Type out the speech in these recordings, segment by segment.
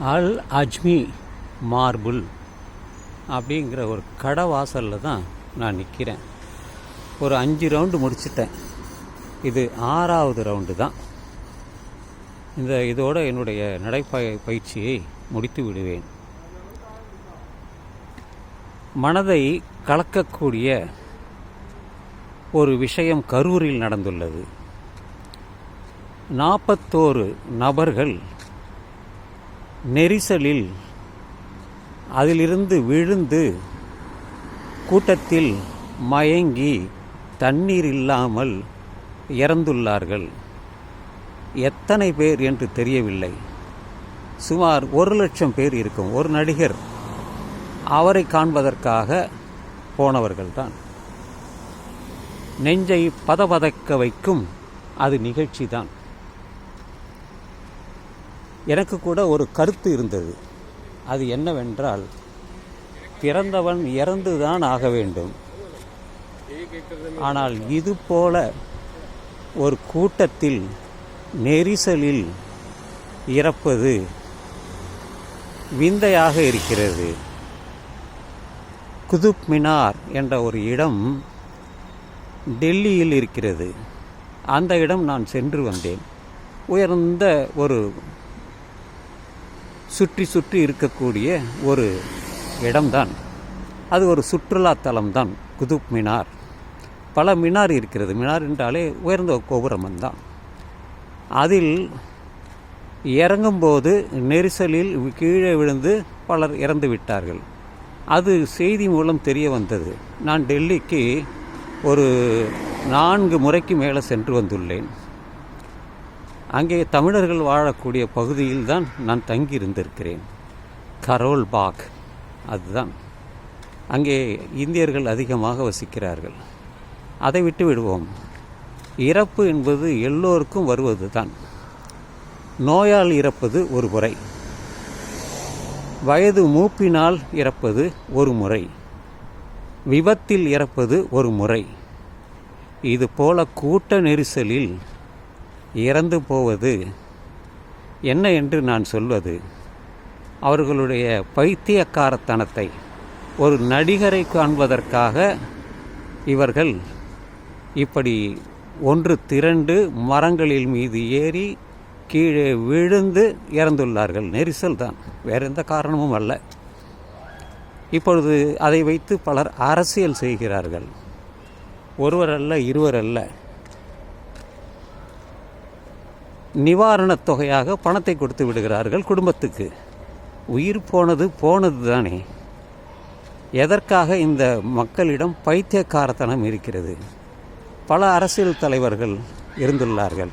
அல் அஜ்மி மார்புல் அப்படிங்கிற ஒரு கடை வாசலில் தான் நான் நிற்கிறேன் ஒரு அஞ்சு ரவுண்டு முடிச்சிட்டேன். இது ஆறாவது ரவுண்டு தான். இந்த இதோட என்னுடைய நடைப்பய பயிற்சியை முடித்து விடுவேன். மனதை கலக்கக்கூடிய ஒரு விஷயம் கரூரில் நடந்துள்ளது. நாற்பத்தோரு நபர்கள் நெரிசலில் அதிலிருந்து விழுந்து கூட்டத்தில் மயங்கி தண்ணீர் இல்லாமல் இறந்துள்ளார்கள். எத்தனை பேர் என்று தெரியவில்லை. சுமார் ஒரு லட்சம் பேர் இருக்கும். ஒரு நடிகர் அவரை காண்பதற்காக போனவர்கள்தான். நெஞ்சை பதபதக்க வைக்கும் அது நிகழ்ச்சி தான் எனக்கு கூட ஒரு கருத்து இருந்தது. அது என்னவென்றால் பிறந்தவன் இறந்துதான் ஆக வேண்டும். ஆனால் இது போல ஒரு கூட்டத்தில் நெரிசலில் இறப்பது விந்தையாக இருக்கிறது. குதுப் மினார் என்ற ஒரு இடம் டெல்லியில் இருக்கிறது. அந்த இடம் நான் சென்று வந்தேன். உயர்ந்த ஒரு சுற்றி சுற்றி இருக்கக்கூடிய ஒரு இடம்தான். அது ஒரு சுற்றுலாத்தலம்தான் குதுப் மினார். பல மினார் இருக்கிறது. மினார் என்றாலே உயர்ந்த கோபுரம் தான். அதில் இறங்கும்போது நெரிசலில் கீழே விழுந்து பலர் இறந்து விட்டார்கள். அது செய்தி மூலம் தெரிய வந்தது. நான் டெல்லிக்கு ஒரு நான்கு முறைக்கு மேலே சென்று வந்துள்ளேன். அங்கே தமிழர்கள் வாழக்கூடிய பகுதியில் தான் நான் தங்கி இருந்திருக்கிறேன் கரோல் பாக் அதுதான். அங்கே இந்தியர்கள் அதிகமாக வசிக்கிறார்கள். அதை விட்டு விடுவோம். இறப்பு என்பது எல்லோருக்கும் வருவது தான் நோயால் இறப்பது ஒரு முறை. வயது மூப்பினால் இறப்பது ஒரு முறை. விபத்தில் இறப்பது ஒரு முறை. இது போல கூட்ட நெரிசலில் இறந்து போவது என்ன என்று நான் சொல்வது அவர்களுடைய பைத்தியக்காரத்தனத்தை ஒரு நடிகரை காண்பதற்காக இவர்கள் இப்படி ஒன்று திரண்டு மரங்களில் மீது ஏறி கீழே விழுந்து இறந்துள்ளார்கள். நெரிசல் தான். வேறு எந்த காரணமும் அல்ல. இப்பொழுது அதை வைத்து பலர் அரசியல் செய்கிறார்கள். ஒருவர் அல்ல இருவர் அல்ல நிவாரணத் தொகையாக பணத்தை கொடுத்து விடுகிறார்கள் குடும்பத்துக்கு. உயிர் போனது போனது தானே. எதற்காக இந்த மக்களிடம் பைத்தியக்காரத்தனம் இருக்கிறது? பல அரசியல் தலைவர்கள் இருந்துள்ளார்கள்.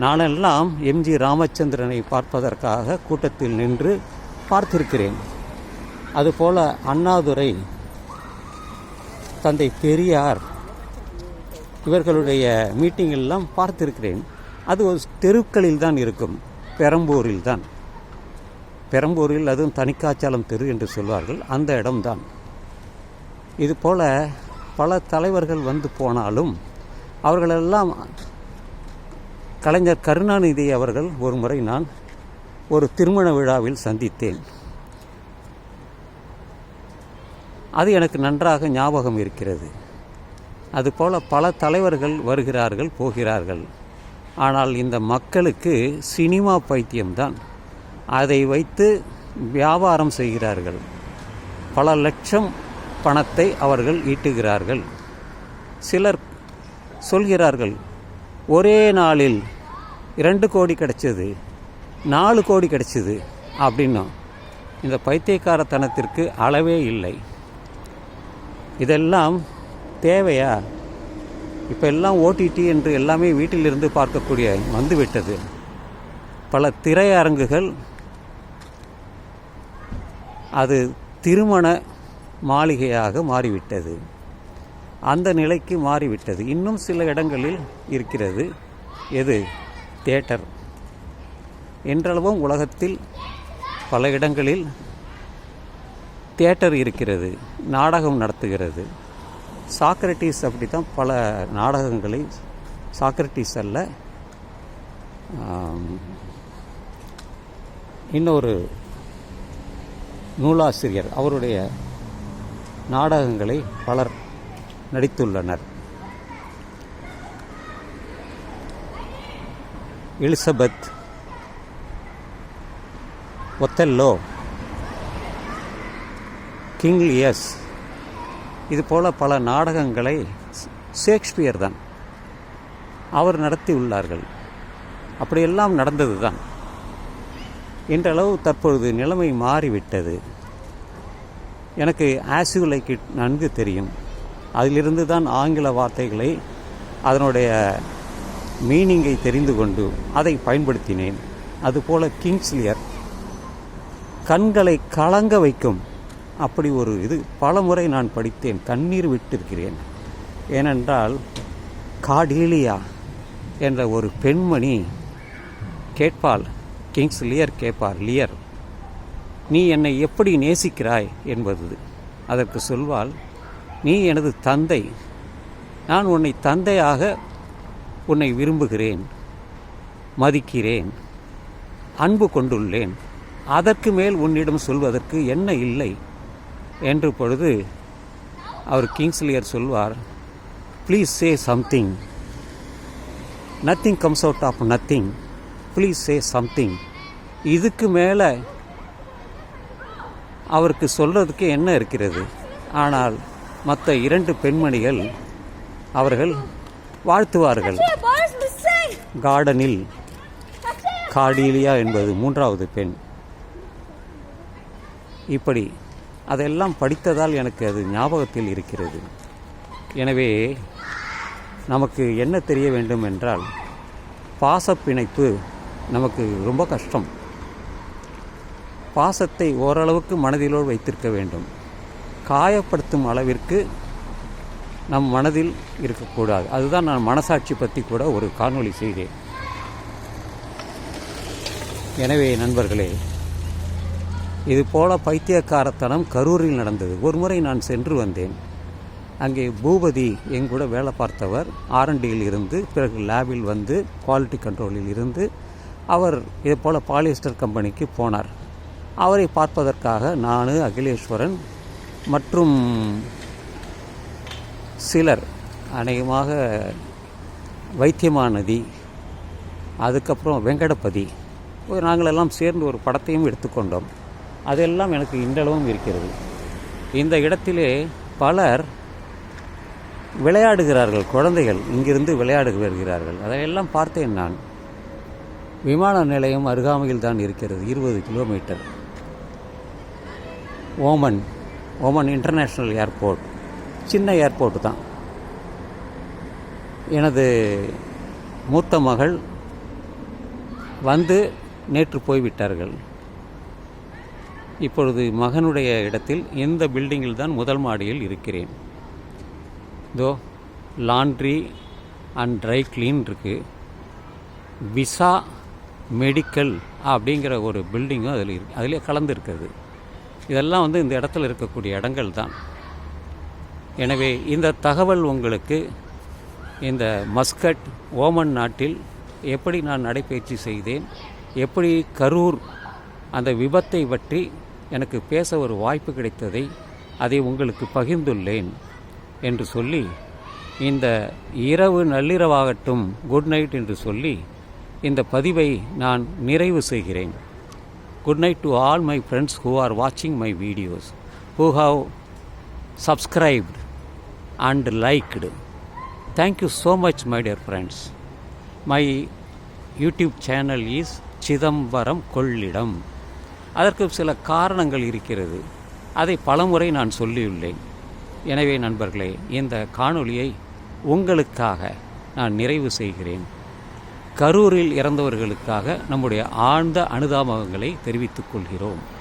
நானெல்லாம் எம்ஜி ராமச்சந்திரனை பார்ப்பதற்காக கூட்டத்தில் நின்று பார்த்திருக்கிறேன். அதுபோல அண்ணாதுரை தந்தை பெரியார் இவர்களுடைய மீட்டிங் எல்லாம் பார்த்திருக்கிறேன். அது ஒரு தெருக்களில் தான் இருக்கும். பெரம்பூரில் தான் பெரம்பூரில் அதுவும் தனிக்காச்சாலம் தெரு என்று சொல்வார்கள். அந்த இடம்தான். இது போல பல தலைவர்கள் வந்து போனாலும் அவர்களெல்லாம் கலைஞர் கருணாநிதி அவர்கள் ஒரு முறை நான் ஒரு திருமண விழாவில் சந்தித்தேன். அது எனக்கு நன்றாக ஞாபகம் இருக்கிறது. அதுபோல் பல தலைவர்கள் வருகிறார்கள் போகிறார்கள். ஆனால் இந்த மக்களுக்கு சினிமா பைத்தியம்தான். அதை வைத்து வியாபாரம் செய்கிறார்கள். பல லட்சம் பணத்தை அவர்கள் ஈட்டுகிறார்கள். சிலர் சொல்கிறார்கள் ஒரே நாளில் இரண்டு கோடி கிடைச்சது நாலு கோடி கிடைச்சது அப்படின்னும் இந்த பைத்தியக்காரத்தனத்திற்கு அளவே இல்லை. இதெல்லாம் தேவையா? இப்போ எல்லாம் ஓடிடி என்று எல்லாமே வீட்டிலிருந்து பார்க்கக்கூடிய வந்துவிட்டது பல திரையரங்குகள் அது திருமண மாளிகையாக மாறிவிட்டது. அந்த நிலைக்கு மாறிவிட்டது. இன்னும் சில இடங்களில் இருக்கிறது. எது? தேட்டர் என்றளவும் உலகத்தில் பல இடங்களில் தேட்டர் இருக்கிறது. நாடகம் நடத்துகிறது. சாக்ரட்டிஸ் அப்படி தான் பல நாடகங்களை சாக்ரட்டிஸ் அல்ல இன்னொரு நூலாசிரியர். அவருடைய நாடகங்களை பலர் நடித்துள்ளனர். எலிசபெத் ஒத்தல்லோ கிங் லியஸ் இதுபோல் பல நாடகங்களை ஷேக்ஸ்பியர் தான். அவர் நடத்தி உள்ளார்கள். அப்படியெல்லாம் நடந்தது தான். இன்றளவு தற்பொழுது நிலைமை மாறிவிட்டது. எனக்கு ஆசியுலைக்கு நன்கு தெரியும். அதிலிருந்து தான் ஆங்கில வார்த்தைகளை அதனுடைய மீனிங்கை தெரிந்து கொண்டு அதை பயன்படுத்தினேன். அதுபோல கிங்ஸ்லியர் கண்களை கலங்க வைக்கும் அப்படி ஒரு இது. பல முறை நான் படித்தேன். கண்ணீர் விட்டிருக்கிறேன். ஏனென்றால் காடீலியா என்ற ஒரு பெண்மணி கேட்பாள். கிங்ஸ் லியர் கேட்பார் லியர் நீ என்னை எப்படி நேசிக்கிறாய்? என்பது. அதற்கு சொல்வாள் நீ எனது தந்தை. நான் உன்னை தந்தையாக உன்னை விரும்புகிறேன். மதிக்கிறேன். அன்பு கொண்டுள்ளேன். அதற்கு மேல் உன்னிடம் சொல்வதற்கு என்ன இல்லை? என்று பொழுது அவர் கிங்ஸ்லியர் சொல்வார் please say something nothing comes out of nothing please say something இதுக்கு மேலே அவருக்கு சொல்கிறதுக்கு என்ன இருக்கிறது? ஆனால் மற்ற இரண்டு பெண்மணிகள் அவர்கள் வாழ்த்துவார்கள். கார்டனில் கார்டீலியா என்பது மூன்றாவது பெண். இப்படி அதெல்லாம் படித்ததால் எனக்கு அது ஞாபகத்தில் இருக்கிறது. எனவே நமக்கு என்ன தெரிய வேண்டும் என்றால் பாசப்பிணைப்பு நமக்கு ரொம்ப கஷ்டம். பாசத்தை ஓரளவுக்கு மனதிலோடு வைத்திருக்க வேண்டும். காயப்படுத்தும் அளவிற்கு நம் மனதில் இருக்கக்கூடாது. அதுதான் நான் மனசாட்சி பற்றி கூட ஒரு காணொளி செய்தேன். எனவே நண்பர்களே இதுபோல பைத்தியக்காரத்தனம் கரூரில் நடந்தது. ஒரு முறை நான் சென்று வந்தேன். அங்கே பூபதி எங்கூட வேலை பார்த்தவர். ஆர்என்டியில் இருந்து பிறகு லேபில் வந்து குவாலிட்டி கண்ட்ரோலில் இருந்து அவர் இதே போல் பாலிஸ்டர் கம்பெனிக்கு போனார். அவரை பார்ப்பதற்காக நான் அகிலேஸ்வரன் மற்றும் சிலர் அநேகமாக வைத்தியமானதி அதுக்கப்புறம் வெங்கடபதி நாங்களெல்லாம் சேர்ந்து ஒரு படத்தையும் எடுத்துக்கொண்டோம். அதெல்லாம் எனக்கு இன்றளவும் இருக்கிறது. இந்த இடத்திலே பலர் விளையாடுகிறார்கள் குழந்தைகள் இங்கிருந்து விளையாடு வருகிறார்கள். அதையெல்லாம் பார்த்தேன் நான். விமான நிலையம் அருகாமையில் தான் இருக்கிறது இருபது kilometre Oman Oman international airport சின்ன ஏர்போர்ட் தான். எனது மூத்த மகள் வந்து நேற்று போய்விட்டார்கள். இப்பொழுது மகனுடைய இடத்தில் இந்த பில்டிங்கில் தான் முதல் மாடியில் இருக்கிறேன்? இதோ லாண்ட்ரி அண்ட் ட்ரை க்ளீன் இருக்குது விசா மெடிக்கல் அப்படிங்கிற ஒரு பில்டிங்கும் அதில் இருக்கு அதிலே கலந்துருக்கிறது. இதெல்லாம் வந்து இந்த இடத்துல இருக்கக்கூடிய இடங்கள் தான். எனவே இந்த தகவல் உங்களுக்கு இந்த மஸ்கட் ஓமன் நாட்டில் எப்படி நான் நடைபயிற்சி செய்தேன்? எப்படி கரூர் அந்த விபத்தை பற்றி எனக்கு பேச ஒரு வாய்ப்பு கிடைத்ததை அதை உங்களுக்கு பகிர்ந்துள்ளேன் என்று சொல்லி இந்த இரவு நள்ளிரவாகட்டும் குட் நைட் என்று சொல்லி இந்த பதிவை நான் நிறைவு செய்கிறேன். Good night to all my friends who are வாட்சிங் my videos who have subscribed and liked thank you so much my dear friends my YouTube channel is Chidambaram Kollidam அதற்கு சில காரணங்கள் இருக்கிறது. அதை பலமுறை நான் சொல்லியுள்ளேன். எனவே நண்பர்களே இந்த காணொளியை உங்களுக்காக நான் நிறைவு செய்கிறேன். கரூரில் இறந்தவர்களுக்காக நம்முடைய ஆழ்ந்த அனுதாபங்களை தெரிவித்துக் கொள்கிறோம்.